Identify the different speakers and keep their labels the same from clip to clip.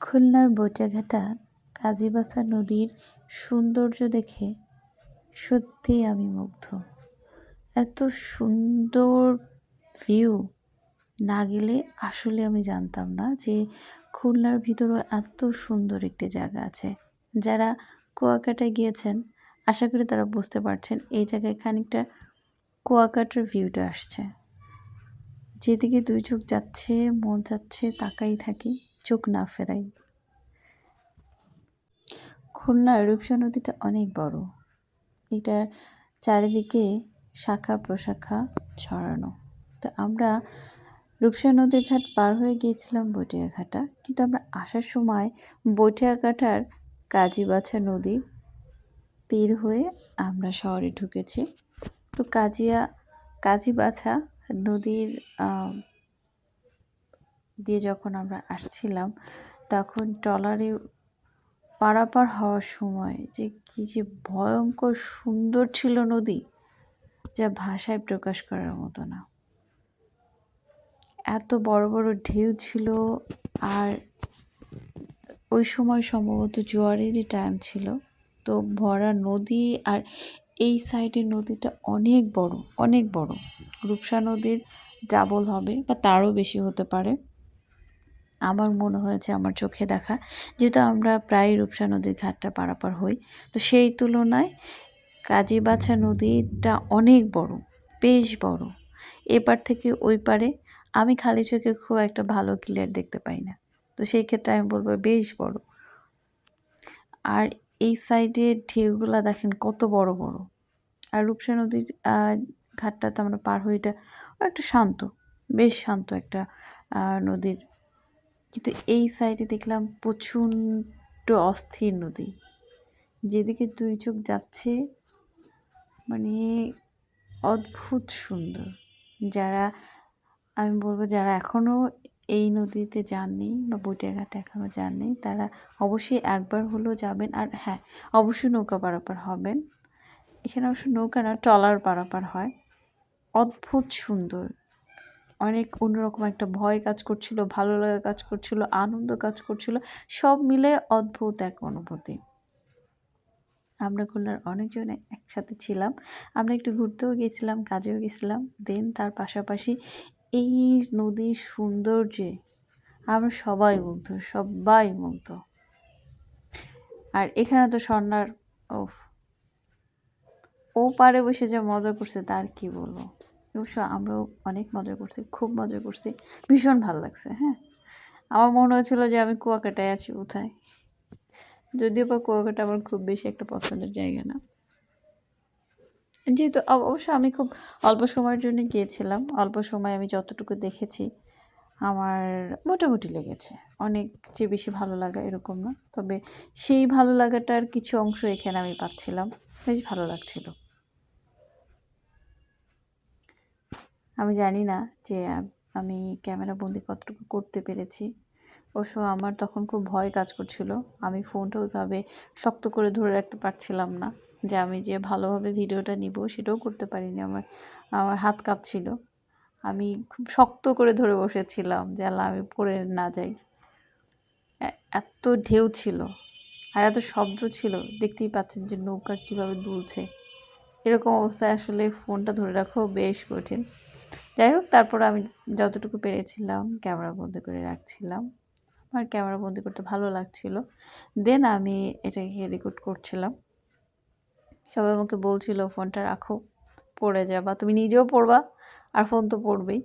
Speaker 1: খুলনার বটিয়াঘাটা কাজীবাসা নদীর সৌন্দর্য দেখে সত্যিই আমি মুগ্ধ। এত সুন্দর ভিউ না গেলে আসলে আমি জানতাম না যে খুলনার ভিতরেও এত সুন্দর একটি জায়গা আছে। যারা কুয়াকাটায় গিয়েছেন, আশা করি তারা বুঝতে পারছেন এই জায়গায় খানিকটা কুয়াকাটার ভিউটা আসছে। যেদিকে দুই চোখ যাচ্ছে, মন যাচ্ছে, তাকাই থাকি। চোখ না ফেরাই। খুলনার রূপসা নদীটা অনেক বড়। এটার চারিদিকে শাখা প্রশাখা ছড়ানো। তো আমরা রূপসা নদীর ঘাট পার হয়ে গিয়েছিলাম বটিয়াঘাটা। কিন্তু আমরা আসার সময় বটিয়াঘাটার কাজীবাছা নদী তীর হয়ে আমরা শহরে ঢুকেছি। তো কাজিয়া, কাজীবাছা নদীর দিয়ে যখন আমরা আসছিলাম, তখন ট্রলারে পারাপার হওয়ার সময় যে কী যে ভয়ঙ্কর সুন্দর ছিল নদী, যা ভাষায় প্রকাশ করার মতো না। এত বড় বড় ঢেউ ছিল আর ওই সময় সম্ভবত জোয়ারেরই টাইম ছিল। তো ভরা নদী আর এই সাইডের নদীটা অনেক বড় অনেক বড়। রূপসা নদীর ডাবল হবে বা তারও বেশি হতে পারে। আমার মনে হয়েছে, আমার চোখে দেখা, যেহেতু আমরা প্রায় রূপসা নদীর ঘাটটা পারাপার হই, তো সেই তুলনায় কাজীবাছা নদীটা অনেক বড়, বেশ বড়। এপার থেকে ওই পারে আমি খালি চোখে খুব একটা ভালো ক্লিয়ার দেখতে পাই না, তো সেই ক্ষেত্রে আমি বলব বেশ বড়। আর এই সাইডে ঢেউগুলা দেখেন কত বড় বড়। আর রূপসা নদীর ঘাটটাতে আমরা পার হই, এটা একটু শান্ত, বেশ শান্ত একটা নদীর কিন্তু এই সাইডে দেখলাম প্রচণ্ড অস্থির নদী। যেদিকে দুই চোখ যাচ্ছে মানে অদ্ভুত সুন্দর। যারা, আমি বলব যারা এখনও এই নদীতে যাননি বা বটিয়াঘাট এখনও যাননি, তারা অবশ্যই একবার হলেও যাবেন। আর হ্যাঁ অবশ্যই নৌকা পারাপার হবেন। এখানে অবশ্য নৌকা না, ট্রলার পারাপার হয়। অদ্ভুত সুন্দর। অনেক অন্যরকম একটা ভয় কাজ করছিল, ভালো লাগা কাজ করছিল, আনন্দ কাজ করছিল, সব মিলে অদ্ভুত এক অনুভূতি। আমরা খুলনার অনেকজনে একসাথে ছিলাম। আমরা একটু ঘুরতেও গেছিলাম কাজেও গেছিলাম দেন তার পাশাপাশি এই নদীর সৌন্দর্যে আমরা সবাই মুগ্ধ সবাই মুগ্ধ। আর এখানে তো স্বর্ণার ও ও পারে বসে যা মজা করছে, তার কি বলব? অবশ্য আমরাও অনেক মজা করছি, খুব মজা করছি। ভীষণ ভালো লাগছে হ্যাঁ? আমার মনে হয়েছিল যে আমি কুয়াকাটায় আছি কোথায় যদিও বা কুয়াকাটা আমার খুব বেশি একটা পছন্দের জায়গা না। যেহেতু অবশ্য আমি খুব অল্প সময়ের জন্য গিয়েছিলাম, অল্প সময় আমি যতটুকু দেখেছি, আমার মোটামুটি লেগেছে। অনেক যে বেশি ভালো লাগা এরকম না, তবে সেই ভালো লাগাটার কিছু অংশ এখানে আমি পাচ্ছিলাম, বেশ ভালো লাগছিল। আমি জানি না যে, আমি ক্যামেরা বন্দি কতটুকু করতে পেরেছি। অবশ্য আমার তখন খুব ভয় কাজ করছিল। আমি ফোনটা ওইভাবে শক্ত করে ধরে রাখতে পারছিলাম না যে, আমি যে ভালোভাবে ভিডিওটা নিব সেটাও করতে পারিনি। আমার আমার হাত কাঁপছিল। আমি খুব শক্ত করে ধরে বসেছিলাম যে, আল্লাহ আমি পড়ে না যাই। এত ঢেউ ছিল আর এত শব্দ ছিল। দেখতেই পাচ্ছেন যে নৌকা কীভাবে দুলছে। এরকম অবস্থায় আসলে ফোনটা ধরে রাখাও বেশ কঠিন। যাই হোক তারপর আমি যতটুকু পেরেছিলাম ক্যামেরা বন্দি করে রাখছিলাম। আমার ক্যামেরা বন্দি করতে ভালো লাগছিল। দেন আমি এটাকে রেকর্ড করছিলাম। সবাই আমাকে বলছিল, ফোনটা রাখো, পড়ে যাবা। তুমি নিজেও পড়বা, আর ফোন তো পড়বেই।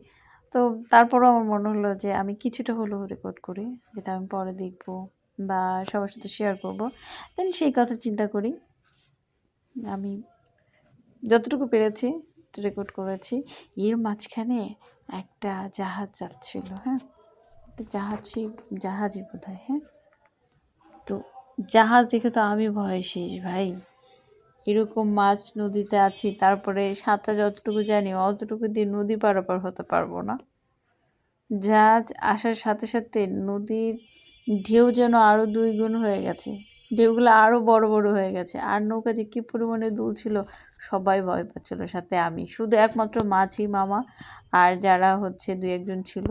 Speaker 1: তো তারপরও আমার মনে হলো যে আমি কিছুটা হলেও রেকর্ড করি, যেটা আমি পরে দেখব বা সবার সাথে শেয়ার করব। দেন সেই কথা চিন্তা করি। আমি যতটুকু পেরেছি রেকর্ড করেছি। এর মাঝখানে একটা জাহাজ যাচ্ছিল হ্যাঁ? তো জাহাজই জাহাজই বোধ হয়? হ্যাঁ তো জাহাজ দেখে তো আমি ভয় শেষ ভাই। এরকম মাছ নদীতে আছি, তারপরে সাঁতার যতটুকু জানি, অতটুকু দিয়ে নদী পারাপার হতে পারব না। জাহাজ আসার সাথে সাথে নদীর ঢেউ যেন আরও দুই গুণ হয়ে গেছে। ঢেউগুলো আরও বড় বড় হয়ে গেছে। আর নৌকা যে কী পরিমাণে দুলছিল সবাই ভয় পাচ্ছিল। সাথে আমি, শুধু একমাত্র মাঝি মামা। আর যারা হচ্ছে দু একজন ছিল,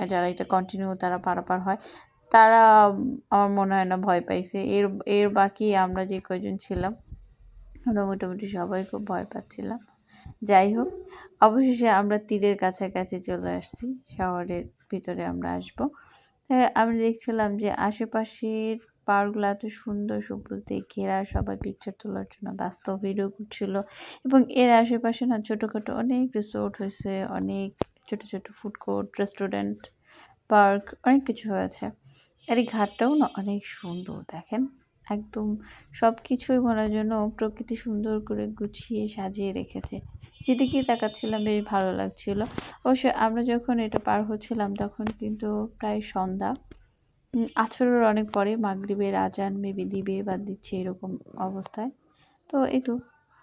Speaker 1: আর যারা এটা কন্টিনিউ তারা পারাপার হয়, তারা, আমার মনে হয় না ভয় পাইছে। এর এর বাকি আমরা যে কয়জন ছিলাম, আমরা মোটামুটি সবাই খুব ভয় পাচ্ছিলাম। যাই হোক, অবশেষে আমরা তীরের কাছাকাছি চলে আসছি। শহরের ভিতরে আমরা আসব। আমি দেখছিলাম যে আশেপাশের পাহাড়গুলো এত সুন্দর সবুজ দিয়ে ঘেরা সবাই পিকচার তোলার জন্য ব্যস্ত ভিডিও করছিল। এবং এর আশেপাশে না ছোটোখাটো অনেক রিসোর্ট হয়েছে, অনেক ছোট ছোট ফুড কোর্ট রেস্টুরেন্ট পার্ক অনেক কিছু হয়েছে। আর এই ঘাটটাও না অনেক সুন্দর, দেখেন? একদম সব কিছুই বলার জন্য প্রকৃতি সুন্দর করে গুছিয়ে সাজিয়ে রেখেছে। যেদিকেই তাকাচ্ছিলাম বেশ ভালো লাগছিল। অবশ্য আমরা যখন এটা পার হচ্ছিলাম তখন কিন্তু প্রায় সন্ধ্যা। আছরের অনেক পরে মাগরীবের আজান, মেবি দিবে বা দিচ্ছে এরকম অবস্থায়। তো এই তো,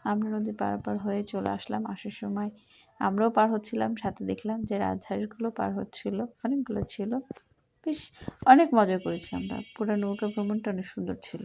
Speaker 1: আমরা নদী পারাপার হয়ে চলে আসলাম। আসার সময় আমরাও পার হচ্ছিলাম, সাথে দেখলাম যে রাজহাঁসগুলো পার হচ্ছিল, অনেকগুলো ছিল। বেশ অনেক মজা করেছি আমরা। পুরো নৌকা ভ্রমণটা অনেক সুন্দর ছিল।